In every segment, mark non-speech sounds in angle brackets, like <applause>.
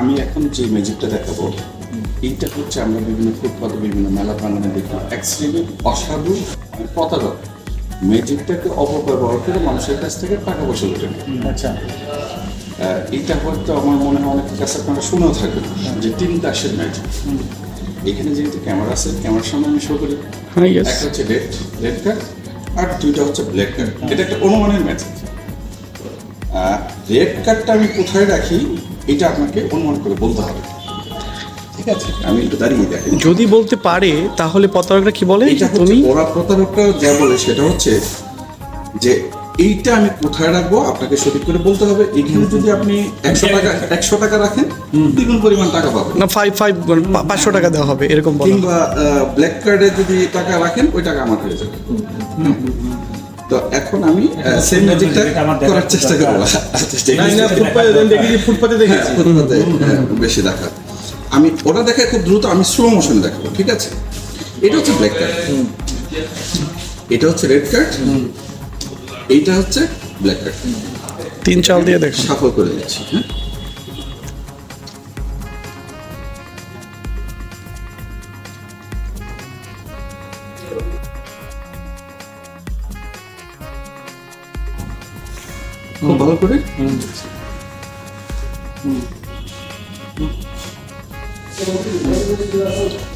আমি এখন যে ম্যাজিকটা দেখাবো এইটা হচ্ছে আমরা বিভিন্ন ফুটপাতে বিভিন্ন মেলা প্রাঙ্গনে দেখি এক শ্রেণির অসাধু প্রতারক। ম্যাজিকটাকে অপব্যবহার করে মানুষের কাছ থেকে টাকা পয়সা লুটে আচ্ছা। এইটা হয়তো আমার মনে হয় অনেকের কাছে আপনারা শুনেও থাকবেন যে তিন দাসের ম্যাজিক। এখানে যেহেতু ক্যামেরা আছে ক্যামেরার সামনে আমি শো করি। হ্যাঁ একটা হচ্ছে রেড রেড কার্ড আর দুইটা হচ্ছে ব্ল্যাক কার্ড এটা একটা অনুমানের ম্যাজিক। রেড কার্ডটা আমি কোথায় রাখি? এটা আপনাকে অনুমান করে বলতে হবে। ঠিক আছে? আমি একটু দাঁড়িয়ে দেখি। যদি বলতে পারে তাহলে প্রতারকরা কি বলে? এটা তুমি? ওরা প্রতারকরা যা বলে সেটা হচ্ছে যে এইটা আমি কোথায় রাখব? আপনাকে সঠিক করে বলতে হবে। এখানে যদি আপনি একশো টাকা একশো টাকা রাখেন দ্বিগুণ পরিমাণ টাকা পাবেন। না ফাইভ ফাইভ পাঁচশো টাকা দেওয়া হবে এরকম বলা কিংবা ব্ল্যাক কার্ডে যদি টাকা রাখেন ওই টাকা আমার হয়ে যাবে। তো এখন আমি সেম ম্যাজিকটা করার চেষ্টা করব। না না ফুটপাতে দেখেছি ফুটপাতে দেখেছি ফুটপাতে, হ্যাঁ, বেশি দেখা আমি ওটা দেখায় খুব দ্রুত আমি স্লো মোশনে দেখাবো ঠিক আছে? এটা হচ্ছে ব্ল্যাক কার্ড এটা হচ্ছে রেড কার্ড এইটা হচ্ছে ব্ল্যাক কার্ড তিন চাল দিয়ে দেখ সাফল করে দিচ্ছি হ্যাঁ? খুব ভালো করে?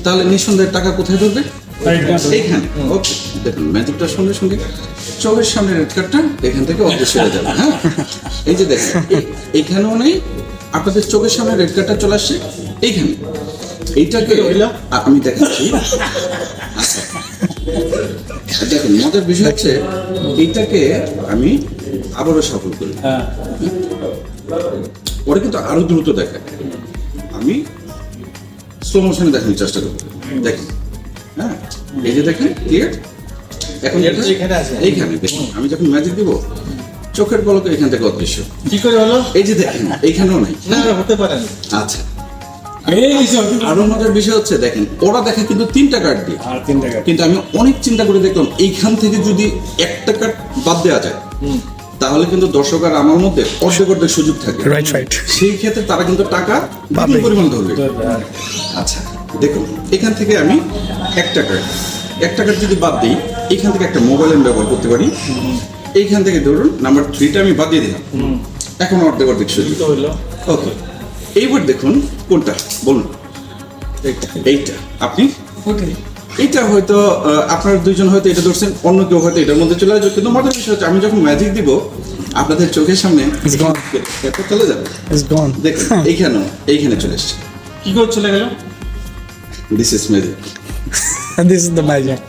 তাহলে নিঃসন্দেহে টাকা কোথায় ধরবে? এইখানে ওকে দেখুন ম্যাজিকটার সঙ্গে সঙ্গে চোখের সামনে রেড কার্ডটা এখান থেকে অদৃশ্য হয়ে যাবে হ্যাঁ? এই যে দেখেন এইখানেও নেই আপনাদের চোখের সামনে রেড কার্ডটা চলে আসছে এইখানে। এইটাকে আমি দেখাচ্ছি। আচ্ছা। দেখুন মজার বিষয় হচ্ছে এইটাকে আমি আবারও সফল করি। হ্যাঁ। ওরা কিন্তু আরও দ্রুত দেখায়। আমি স্লো মোশনে দেখানোর চেষ্টা করব। দেখেন হ্যাঁ? এই যে দেখেন ক্লিয়ার এখন। এইখানে দেখুন আমি যখন ম্যাজিক দিব চোখের পলকে এখান থেকে অদৃশ্য। কি করে হলো? এই যে দেখেন এইখানেও নাই। না হতে পারে না। আচ্ছা। আরও মজার বিষয় হচ্ছে দেখেন ওরা দেখে কিন্তু তিনটা কার্ড দিয়ে। কিন্তু আমি অনেক চিন্তা করে দেখলাম এইখান থেকে যদি একটা কার্ড বাদ দেওয়া যায় তাহলে কিন্তু দর্শক আর আমার মধ্যে অর্ধেক অর্ধেক সুযোগ থাকে। রাইট রাইট সেই ক্ষেত্রে তারা কিন্তু টাকা। বিপুল পরিমাণ ধরবে? আচ্ছা দেখুন এখান থেকে আমি এক টাকার এক টাকার যদি বাদ দিই এখান থেকে একটা মোবাইল আমি ব্যবহার করতে পারি। এইখান থেকে ধরুন নাম্বার থ্রিটা আমি বাদ দিয়ে দিলাম। এখন অর্ধেক অর্ধেক সুযোগ ওকে এইবার দেখুন কোনটা বলুন। এইটা এইটা আপনি এইটা হয়তো আহ, আপনার দুইজন হয়তো এটা ধরছেন অন্য কেউ হয়তো এটার মধ্যে চলে আসবে। কিন্তু মজার বিষয় হচ্ছে আমি যখন ম্যাজিক দিব আপনাদের চোখের সামনে. চলে যাবে। দেখুন <laughs> এইখানেও এইখানে চলে এসছে। কি করে চলে গেল? This is magic this is the magic.